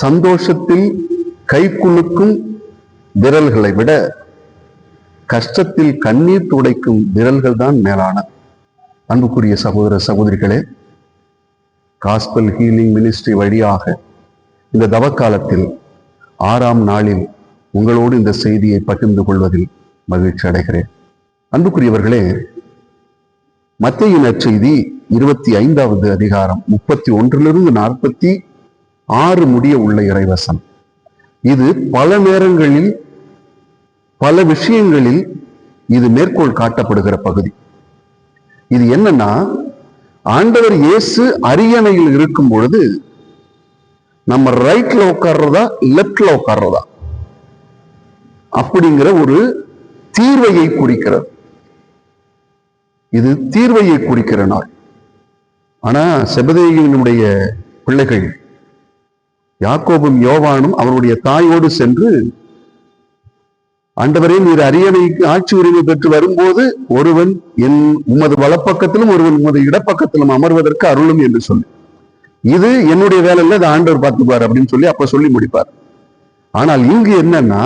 சந்தோஷத்தில் கை குலுக்கும் விரல்களை விட கஷ்டத்தில் கண்ணீர் துடைக்கும் விரல்கள் தான் மேலான அன்புக்குரிய சகோதர சகோதரிகளே காஸ்பல் ஹீலிங் மினிஸ்ட்ரி வழியாக இந்த தவக்காலத்தில் ஆறாம் நாளில் உங்களோடு இந்த செய்தியை பகிர்ந்து கொள்வதில் மகிழ்ச்சி அடைகிறேன். அன்புக்குரியவர்களே மத்திய நற்செய்தி இருபத்தி ஐந்தாவது அதிகாரம் முப்பத்தி ஒன்றிலிருந்து நாற்பத்தி ஆறு முடிய உள்ள இறைவசம். இது பல நேரங்களில் பல விஷயங்களில் இது மேற்கோள் காட்டப்படுகிற பகுதி. இது என்னன்னா ஆண்டவர் இயேசு அரியணையில் இருக்கும் பொழுது நம்ம ரைட்ல உட்கார்றதா லெப்ட்ல உட்கார்றதா? அப்படிங்கிற ஒரு தீர்வையை குறிக்கிறது. இது தீர்வையை குறிக்கிற நாள். ஆனா செபதேயினுடைய பிள்ளைகள் யாக்கோபும் யோவானும் அவருடைய தாயோடு சென்று ஆண்டவரே நீர் அரியணைக்கு ஆட்சி உரிமை பெற்று வரும்போது ஒருவன் என் உமது வலப்பக்கத்திலும் ஒருவன் உமது இடப்பக்கத்திலும் அமர்வதற்கு அருளும் என்று சொல்லி. இது என்னுடைய வேலை இல்லை ஆண்டவர் பார்த்துப்பார் அப்படின்னு சொல்லி அப்ப சொல்லி முடிப்பார். ஆனால் இங்கு என்னன்னா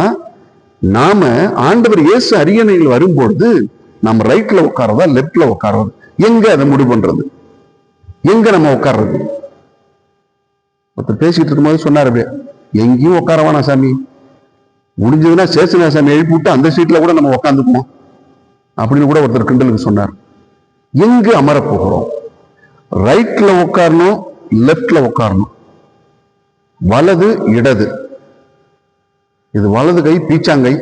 நாம ஆண்டவர் இயேசு அரியணையில் வரும்பொழுது நம்ம ரைட்ல உட்காரதா லெப்ட்ல உட்கார்றது? எங்க அதை முடிவு பண்றது? எங்க நம்ம உட்கார்றது? ஒருத்தர் பேசிக்கிட்டு இருக்கும்போது சொன்னார் அப்படியே எங்கேயும் உட்கார வேணாம் சாமி. முடிஞ்சதுன்னா சேசனா சாமி எழுப்பி விட்டு அந்த சீட்டில் கூட நம்ம உட்காந்துக்குவோம். அப்படின்னு கூட ஒருத்தர் கிண்டலுக்கு சொன்னார். எங்கு அமரப்போகிறோம்? ரைட்டில் உட்காரணும் லெஃப்டில் உட்காரணும். வலது இடது. இது வலது கை பீச்சாங்கை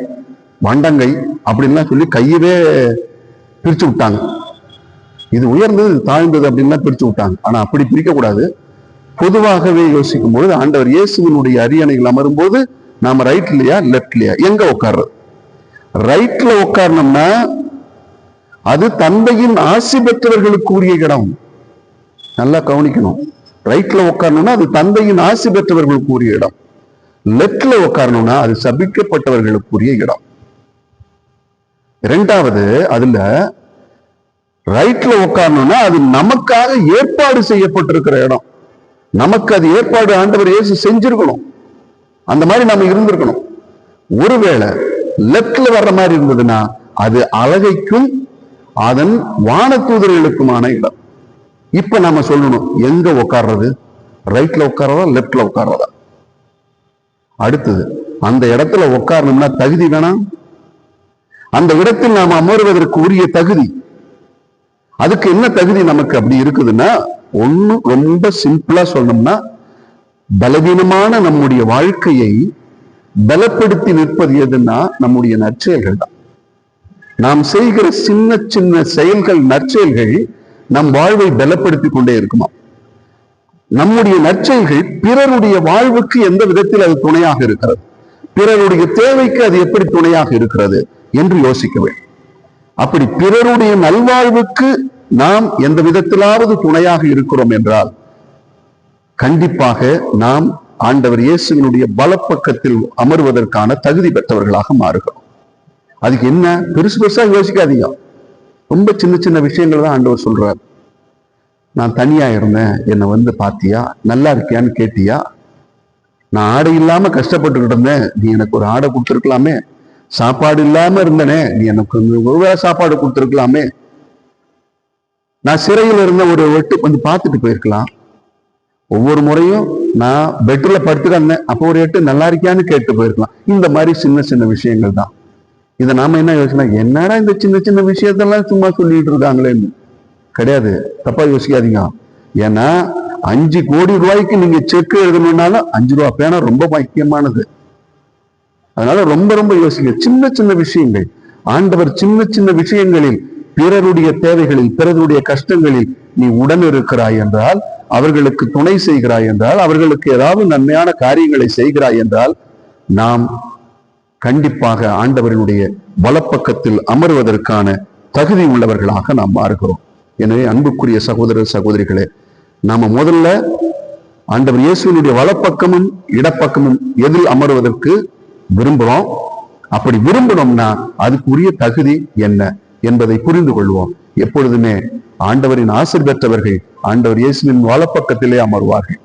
வண்டங்கை அப்படின்லாம் சொல்லி கையவே பிரிச்சு விட்டாங்க. இது உயர்ந்தது தாழ்ந்தது அப்படின்லாம் பிரித்து விட்டாங்க. ஆனால் அப்படி பிரிக்கக்கூடாது. பொதுவாகவே யோசிக்கும் பொழுது ஆண்டவர் இயேசுவினுடைய அரியணைகள் அமரும்போது நாம ரைட்லையா லெப்ட்லயா எங்க உட்கார்றது? ரைட்ல உட்காரணும்னா அது தந்தையின் ஆசி பெற்றவர்களுக்கு உரிய இடம். நல்லா கவனிக்கணும். ரைட்ல உட்காரணும்னா அது தந்தையின் ஆசி பெற்றவர்களுக்கு உரிய இடம். லெப்ட்ல உட்காரணும்னா அது சபிக்கப்பட்டவர்களுக்கு உரிய இடம். இரண்டாவது அதுல ரைட்ல உட்காரணும்னா அது நமக்காக ஏற்பாடு செய்யப்பட்டிருக்கிற இடம். நமக்கு அது ஏற்பாடு ஆண்டவர் இயேசு செஞ்சிருக்கணும். அந்த மாதிரி நம்ம இருந்திருக்கணும். ஒருவேளை லெப்ட்ல வர்ற மாதிரி இருந்ததுன்னா அது அழகைக்கும் அதன் வானத்தூதர்களுக்குமான இடம். இப்ப நாம சொல்லணும் எங்க உட்கார்றது ரைட்ல உட்கார்றதா லெப்ட்ல உட்கார்றதா அடுத்தது அந்த இடத்துல உட்காரணும்னா தகுதி வேணாம் அந்த இடத்தில் நாம் அமர்வதற்கு உரிய தகுதி? அதுக்கு என்ன தகுதி நமக்கு அப்படி இருக்குதுன்னா ஒன்று ரொம்ப சிம்பிளா சொல்லணும்னா பலவீனமான நம்முடைய வாழ்க்கையை பலப்படுத்தி நிற்பது எதுன்னா நம்முடைய நற்செயல்கள் தான். நாம் செய்கிற சின்ன சின்ன செயல்கள் நற்செயல்கள் நம் வாழ்வை பலப்படுத்தி கொண்டே இருக்குமா? நம்முடைய நற்செயல்கள் பிறருடைய வாழ்வுக்கு எந்த விதத்தில் அது துணையாக இருக்கிறது? பிறருடைய தேவைக்கு அது எப்படி துணையாக இருக்கிறது? என்று யோசிக்க வேண்டும். அப்படி பிறருடைய நல்வாழ்வுக்கு நாம் எந்த விதத்திலாவது துணையாக இருக்கிறோம் என்றால் கண்டிப்பாக நாம் ஆண்டவர் இயேசுவினுடைய பலப்பக்கத்தில் அமர்வதற்கான தகுதி பெற்றவர்களாக மாறுகிறோம். அதுக்கு என்ன? பெருசு பெருசா யோசிக்காதீங்க. ரொம்ப சின்ன சின்ன விஷயங்கள் தான் ஆண்டவர் சொல்றார். நான் தனியா இருந்தேன். என்னை வந்து பாத்தியா நல்லா இருக்கியான்னு கேட்டியா? நான் ஆடை இல்லாம கஷ்டப்பட்டுக்கிட்டு இருந்தேன். நீ எனக்கு ஒரு ஆடை கொடுத்துருக்கலாமே. சாப்பாடு இல்லாம இருந்தனே. நீ எனக்கு ஒருவேளை சாப்பாடு கொடுத்துருக்கலாமே. நான் சிறையில் இருந்த ஒரு வெட்டு கொஞ்சம் பார்த்துட்டு போயிருக்கலாம். ஒவ்வொரு முறையும் நான் பெட்ல படுத்து அப்போ ஒரு எட்டு நல்லா இருக்கியான்னு கேட்டு போயிருக்கலாம். இந்த மாதிரி சின்ன சின்ன விஷயங்கள் தான். இதை நாம என்ன யோசிக்கலாம்? என்னடா இந்த சின்ன சின்ன விஷயத்தெல்லாம் சும்மா சொல்லிட்டு இருக்காங்களேன்னு கிடையாது. தப்பா யோசிக்காதீங்க. ஏன்னா அஞ்சு கோடி ரூபாய்க்கு நீங்க செக் எழுதணும்னாலும் அஞ்சு ரூபா பேனா ரொம்ப முக்கியமானது. அதனால ரொம்ப ரொம்ப யோசிக்க சின்ன சின்ன விஷயங்கள். ஆண்டவர் சின்ன சின்ன விஷயங்களில் பிறருடைய தேவைகளில் பிறருடைய கஷ்டங்களில் நீ உடன் இருக்கிறாய் என்றால் அவர்களுக்கு துணை செய்கிறாய் என்றால் அவர்களுக்கு ஏதாவது நன்மையான காரியங்களை செய்கிறாய் என்றால் நாம் கண்டிப்பாக ஆண்டவரினுடைய வலப்பக்கத்தில் அமர்வதற்கான தகுதி உள்ளவர்களாக நாம் மாறுகிறோம். எனவே அன்புக்குரிய சகோதர சகோதரிகளே நாம முதல்ல ஆண்டவர் இயேசுவினுடைய வலப்பக்கமும் இடப்பக்கமும் எதில் அமர்வதற்கு விரும்புகிறோம்? அப்படி விரும்பணும்னா அதுக்குரிய தகுதி என்ன? என்பதை புரிந்து கொள்வோம். எப்பொழுதுமே ஆண்டவரின் ஆசிர் பெற்றவர்கள் ஆண்டவர் இயேசுவின் வலப்பக்கத்திலே அமர்வார்கள்.